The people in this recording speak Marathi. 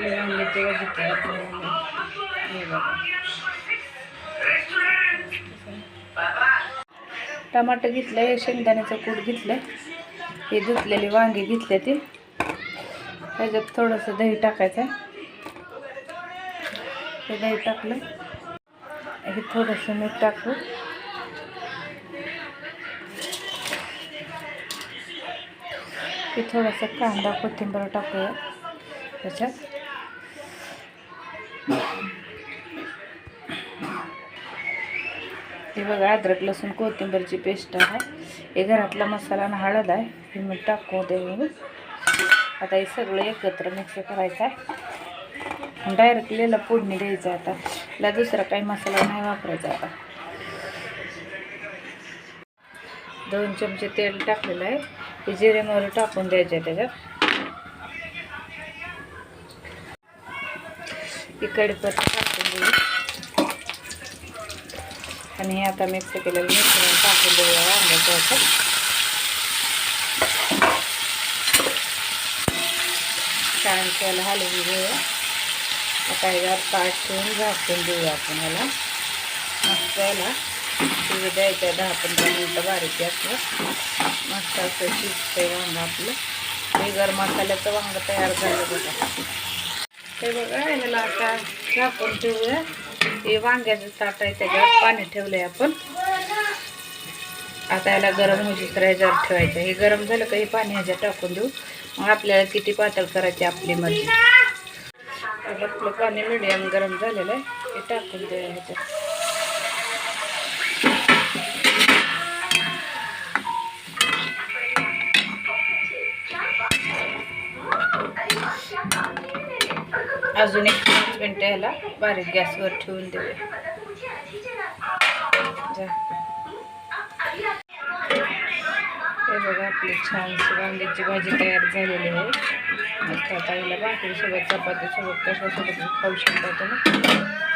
आपली वांग्याची भाजी तयार झालेली आहे. हे बघा. टमाटर घेतलं शेंगदाण्याचं कूट घेतलं हे धुतलेली वांगी घेतले ते. त्याच्यात थोडंसं दही टाकायचं हे दही टाकलं हे थोडंसं मीठ टाकू. हे थोडासा कांदा कोथिंबीर टाकूया. त्याच्यात हे बघा अद्रक लसूण कोथिंबीरची पेस्ट आहे. हे घरातला मसाला आणि हळद आहे. हे मी टाकू दे आता हे सगळं एकत्र मिक्स करायचं आहे. डायरेक्ट याला फोडणी द्यायचं आता. याला दुसरा काही मसाला नाही वापरायचा आता. दोन चमचे तेल टाकलेलं आहे. हे जिरे मोहरी टाकून द्यायचे त्याच्यात. ही कढीपत्ता टाकून देऊ. आणि हे आता मिक्स केलेलं मिश्रण टाकून देऊया वांग्याचं असं. छान त्याला हलवून घेऊया आता यावर ताट ठेवून झाकून देऊया आपण याला. मस्त याला. शिजू द्यायच्या दहा पंधरा मिनटं बारीक असलं मस्त असं शिजतंय वांग आपलं. हे गरम मसाल्याचं वांग तयार झालं बघा. हे बघा ह्याला आता झाकून ठेवूया. हे वांग्याचं ताट आहे त्याच्यावर पाणी ठेवलंय आपण. आता याला गरम होती तर ह्याच्यावर ठेवायचं. हे गरम झालं का हे पाणी ह्याच्यात टाकून देऊ. मग आपल्याला किती पातळ करायची आपली मर्जी. आपलं पाणी मिडियम गरम झालेलं आहे. हे टाकून देऊया ह्याच्यात. अजून एक पाच मिनटं ह्याला बारीक गॅसवर ठेवून देऊया. हे बघा आपली छानशी वांग्याची भाजी तयार झालेली आहे. मस्त आता हिला भाकरीसोबत चपातीसोबत कशासोबत खाऊ शकता तुम्ही